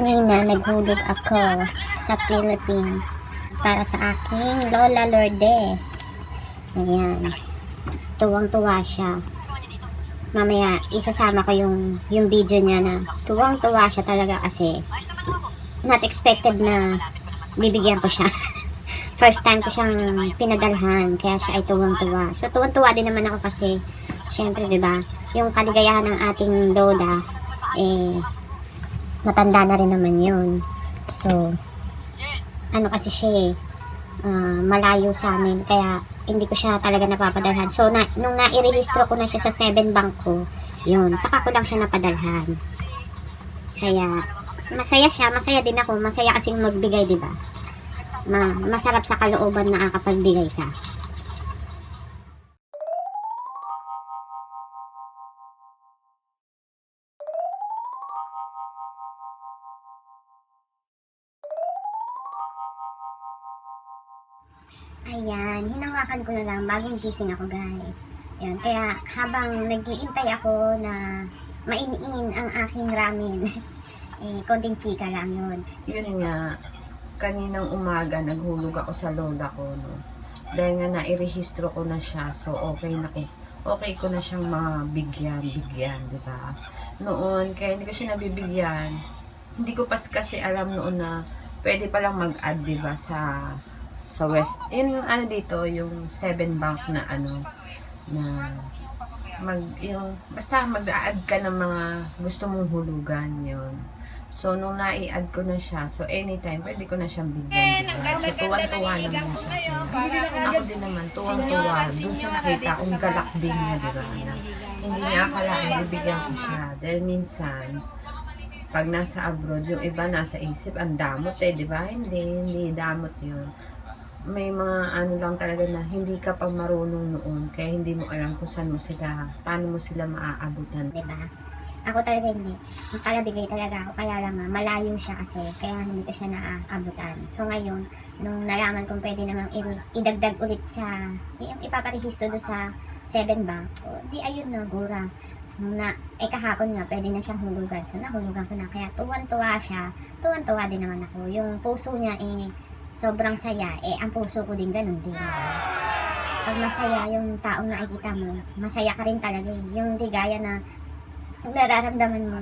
naghulog ako sa Philippines para sa aking Lola Lourdes. Ayan. Tuwang-tuwa siya. Mamaya, isasama ko yung, yung video niya na tuwang-tuwa siya talaga kasi not expected na bibigyan ko siya. First time ko siyang pinadalhan, kaya siya ay tuwang-tuwa. So, tuwang-tuwa din naman ako kasi, syempre, di ba, yung kaligayahan ng ating Lola, eh, matanda na rin naman yun. So, ano kasi siya eh, ah, malayo sa amin, kaya hindi ko siya talaga napapadalhan. So, na, nung nai-rehistro ko na siya sa 7 bank ko, yun, saka ko lang siya napadalhan. Kaya, masaya siya, masaya din ako, masaya kasing magbigay, di ba? Ma masarap sa kalooban na kapagbigay ka. Ayan, hinawakan ko na lang bagong gising ako guys. Ayan, kaya habang nag-iintay ako na mainiin ang aking ramen, eh, konting chika lang yun. Yun nga, kaninang umaga naghulog ako sa lola ko, no. Dahil nga nairehistro ko na siya, so okay na ko. Okay ko na siyang mabigyan, bigyan, di ba? Noon, kaya hindi ko siya nabibigyan. Hindi ko pas kasi alam noon na pwede palang mag-add, di ba, sa sa West. Yun yung ano dito, yung seven bank na ano, na mag, yung, basta mag-add ka ng mga gusto mong hulugan, yun. So, nung nai-add ko na siya, so anytime, pwede ko na siyang bigyan. diba? So, tuwan-tuwa naman siya. Ako din naman, tuwan-tuwa. Doon sa nakita kong galak din niya, di ba? Na, hindi niya akalain, bibigyan ko siya. Dahil minsan, pag nasa abroad, yung iba nasa isip, ang damot eh, di ba? Hindi, hindi damot yun. May mga ano lang talaga na hindi ka pa marunong noon, kaya hindi mo alam kung saan mo sila, paano mo sila maaabutan. di ba? Ako talaga hindi. Makalabigay talaga ako. Kaya lang malayo siya kasi. Kaya hindi ko siya naaabutan. So ngayon, nung nalaman kong pwede namang idagdag ulit sa, ipaparehisto doon sa 7 bank, o, di ayun na, gura. Na, eh kahapon nga, pwede na siyang hulugan. So nahulugan ko na. Kaya tuwan-tuwa siya. Tuwan-tuwa din naman ako. Yung puso niya, eh, sobrang saya. Eh, ang puso ko din ganun din. Pag masaya yung taong nakikita mo, masaya ka rin talaga. Yung di gaya na nararamdaman mo.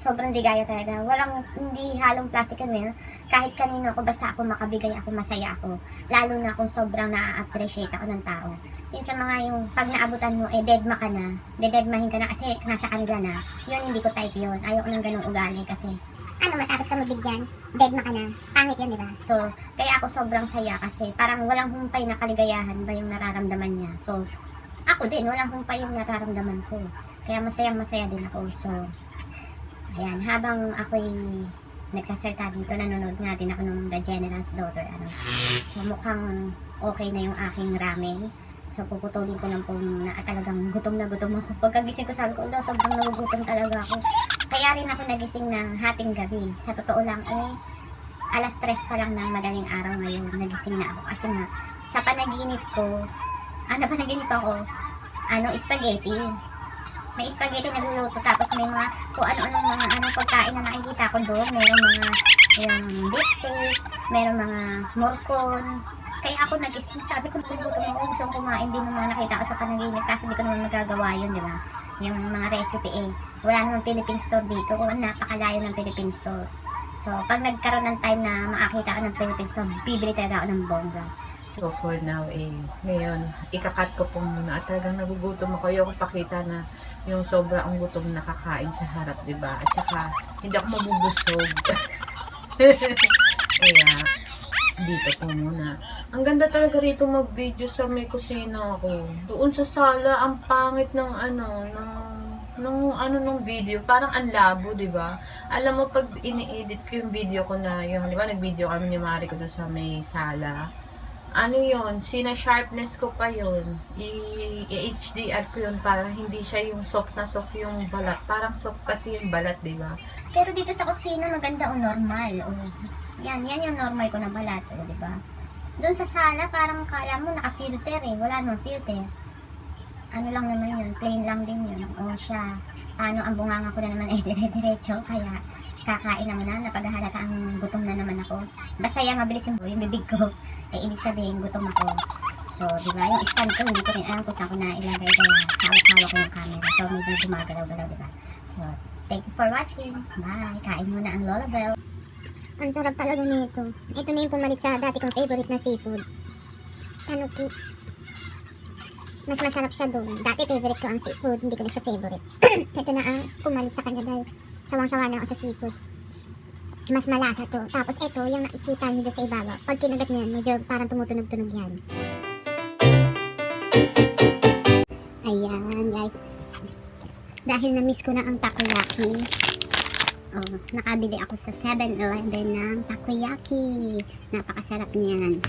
Sobrang ligaya talaga. Walang, hindi halong plastic yun eh. Kahit kanino ako, basta ako makabigay ako, masaya ako. Lalo na kung sobrang na-appreciate ako ng tao. Yun sa mga yung, pag naabutan mo, eh, deadma ka na. Dededmahin ka na kasi nasa kanila na. Yun, hindi ko type yun. Ayoko ng ganung ugali kasi ano matapos ka mabigyan, deadma ka na. Pangit yun, di ba? So, kaya ako sobrang saya kasi parang walang humpay na kaligayahan ba yung nararamdaman niya. So, ako din, walang humpay yung nararamdaman ko. Kaya masayang masaya din ako. So, ayan, habang ako'y nagsasalita dito, nanonood nga din ako ng The General's Daughter. Ano. So, mukhang okay na yung aking ramen. So, puputulin ko lang po na talagang gutom na gutom ako. Pagkagising ko, sabi ko, "Ala, sobrang nagugutom talaga ako. Kaya rin ako nagising ng hating gabi. Sa totoo lang, eh, alas tres pa lang ng madaling araw ngayon, nagising na ako. Kasi nga, sa panaginip ko, ano panaginip ako, ano, spaghetti. May spaghetti na luluto, tapos may mga, kung ano-anong mga ano, pagkain na nakikita ko doon. Merong mga, yung beef steak, merong mga morcon. Kaya ako nagising, sabi ko, gutom ako, gusto kong kumain din ng mga nakita ko sa panaginip, kasi hindi ko naman magagawa yun, di ba? Yung mga recipe eh. Wala namang Philippine store dito, napakalayo ng Philippine store. So, pag nagkaroon ng time na makakita ka ng Philippine store, bibili talaga ako ng bongga. So for now, eh, ngayon, ikakat ko po muna at talagang nagugutom ako. Ayoko pakita na yung sobra ang gutom na kakain sa harap, di ba? At saka, hindi ako mabubusog. Kaya, dito po muna. Ang ganda talaga rito mag-video sa may kusina ako. Doon sa sala, ang pangit ng ano, ng nung ano nung video, parang ang labo, di ba? Alam mo, pag ini-edit ko yung video ko na, yung, di ba, nag-video kami ni Mari doon sa may sala, ano yon sina-sharpness ko pa yon i-HDR ko yun para hindi siya yung soft na soft yung balat. Parang soft kasi yung balat, di ba? Pero dito sa kusina, maganda o normal. O, yan, yan yung normal ko na balat, o, di ba? Doon sa sala, parang kala mo naka-filter eh. Wala namang filter. Ano lang naman yun, plain lang din yun. O siya, ano, ang bunganga ko na naman eh, dire-diretso. Kaya, kakain naman na, napaghahalata ang gutom na naman ako. Basta yan, mabilis yung, yung bibig ko. Eh, ibig sabihin, gutom ako. So, di ba, yung stand ko, hindi ko rin alam kung saan ko na ilagay kaya hawak-hawak ko yung camera. So, medyo gumagalaw-galaw, di ba? So, thank you for watching. Bye! Kain muna ang Lola Bell. Ang sarap talaga nito. Ito na yung pumalit sa dati kong favorite na seafood. Tanuki. Mas masarap siya doon. Dati favorite ko ang seafood, hindi ko na siya favorite. Ito na ang pumalit sa kanya dahil sawang-sawa na ako sa seafood. Mas malasa to. Tapos ito, yung nakikita niyo dyan sa ibabaw. Pag kinagat mo yan, medyo parang tumutunog-tunog yan. Ayan, guys. Dahil na-miss ko na ang takoyaki, Oh, nakabili ako sa 7-Eleven ng takoyaki. Napakasarap niyan.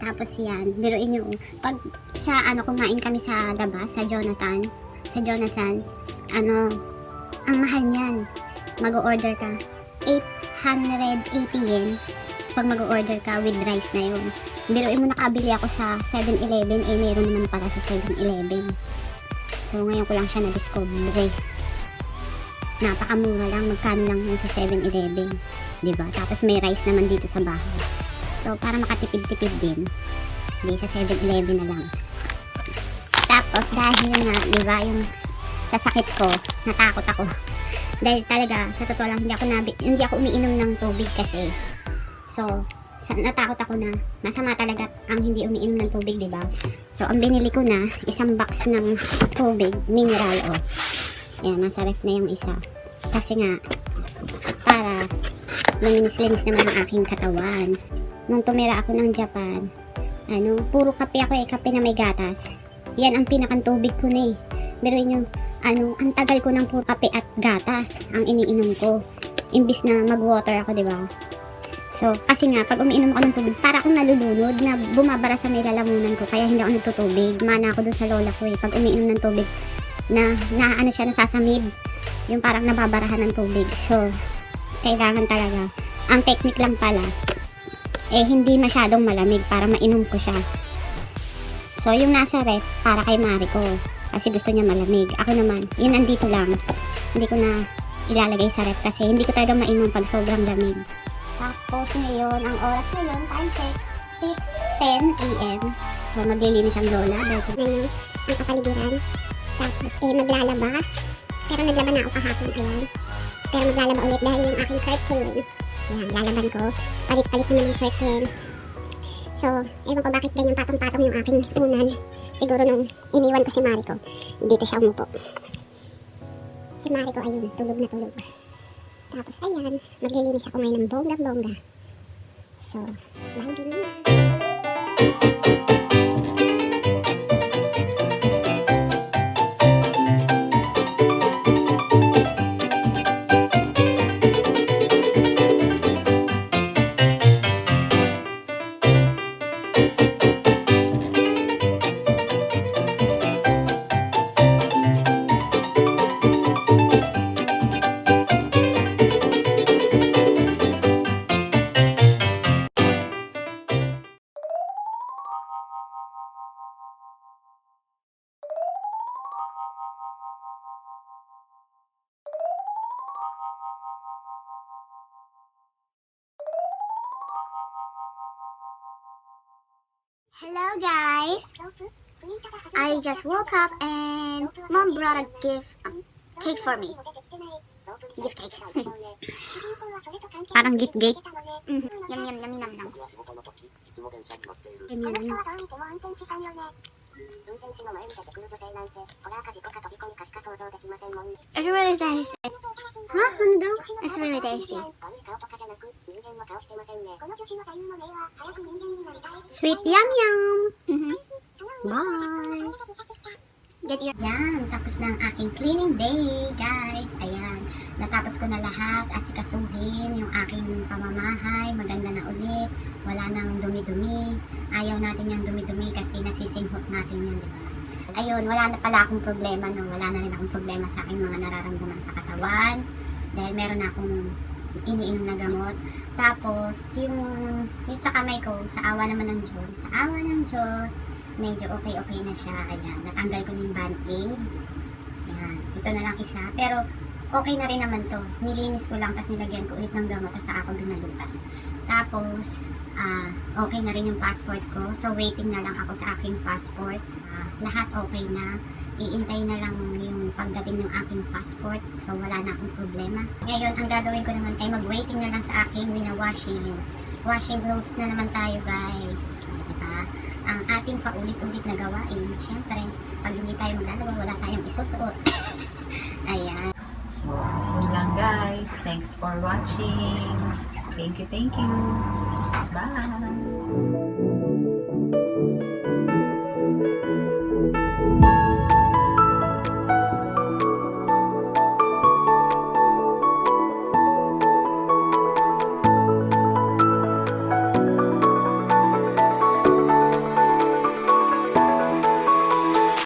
Tapos yan, biruin nyo, pag sa ano kumain kami sa labas, sa Jonathan's, sa Jonathan's, ano, ang mahal niyan. Mag-order ka, 880 yen pag mag-order ka with rice na yun. Biruin mo nakabili ako sa 7-Eleven, eh meron naman para sa 7-Eleven. So ngayon ko lang siya na-discover napakamura lang, magkano lang yun sa 7-Eleven. 'Di ba? Tapos may rice naman dito sa bahay. So, para makatipid-tipid din, hindi sa 7-Eleven na lang. Tapos, dahil nga, 'di ba, yung sa sakit ko, natakot ako. Dahil talaga, sa totoo lang, hindi ako, nabi, hindi ako umiinom ng tubig kasi. So, natakot ako na masama talaga ang hindi umiinom ng tubig, 'di ba? So, ang binili ko na, isang box ng tubig, mineral, oh. Ayan, nasa ref na yung isa. Kasi nga, para malinis-linis naman ang aking katawan. Nung tumira ako ng Japan, ano, puro kape ako eh, kape na may gatas. Yan ang pinakang tubig ko na eh. Pero yun, ano, ang tagal ko ng puro kape at gatas ang iniinom ko. Imbis na mag-water ako, di ba? So, kasi nga, pag umiinom ako ng tubig, para akong nalulunod na bumabara sa may lalamunan ko, kaya hindi ako nagtutubig. Mana ako dun sa lola ko eh. Pag umiinom ng tubig, na, na ano siya, nasasamid. Yung parang nababarahan ng tubig. So, kailangan talaga. Ang technique lang pala, eh hindi masyadong malamig para mainom ko siya. So, yung nasa ref, para kay Mariko. Kasi gusto niya malamig. Ako naman, yun nandito lang. Hindi ko na ilalagay sa ref kasi hindi ko talaga mainom pag sobrang lamig. Tapos ngayon, ang oras ngayon, time check, 6.10 a.m. So, maglilinis ang lola. Dahil Ano, ang kapaligiran. Tapos, eh, maglalaba. Pero naglaba na ako kahapon, ayan. Pero maglalaba ulit dahil yung aking curtain. Ayan, lalaban ko. Palit-palit ko na yung curtain. So, ewan ko bakit ganyan patong-patong yung aking unan. Siguro nung iniwan ko si Mariko, dito siya umupo. Si Mariko, ayun, tulog na tulog. Tapos, ayan, maglilinis ako ngayon ng bongga-bongga. So, bye din Hello guys! I just woke up and mom brought a gift um, cake for me. Gift cake. Parang gift cake. Mm -hmm. Yum yum yum yum yum. Yum yum yum. I realized that it's... Huh? Ano daw? It's really tasty. Sweet yum yum! Bye! Get your Yan, tapos na ang aking cleaning day, guys. Ayan, natapos ko na lahat, asikasuhin yung aking pamamahay, maganda na ulit, wala nang dumi-dumi. Ayaw natin yung dumi-dumi kasi nasisinghot natin yan, di ba? Ayun, wala na pala akong problema, no? Wala na rin akong problema sa aking mga nararamdaman sa katawan. Dahil meron na akong iniinom na gamot. Tapos, yung, yung sa kamay ko, sa awa naman ng Diyos, sa awa ng Diyos, medyo okay-okay na siya. Ayan, natanggal ko na yung band-aid. Ayan, ito na lang isa. Pero, okay na rin naman to. Nilinis ko lang, tapos nilagyan ko ulit ng gamot, tapos ako binalutan. Tapos, ah, okay na rin yung passport ko. So, waiting na lang ako sa aking passport. Ah, lahat okay na. Iintay na lang yung pagdating ng aking passport. So, wala na akong problema. Ngayon, ang gagawin ko naman ay mag-waiting na lang sa aking wina-washing. Washing clothes na naman tayo, guys. Diba? Ang ating paulit-ulit na gawain, syempre, pag hindi tayo maglalaba, wala tayong isusuot. Ayan. So, yun lang guys. Thanks for watching. Thank you, thank you. Bye!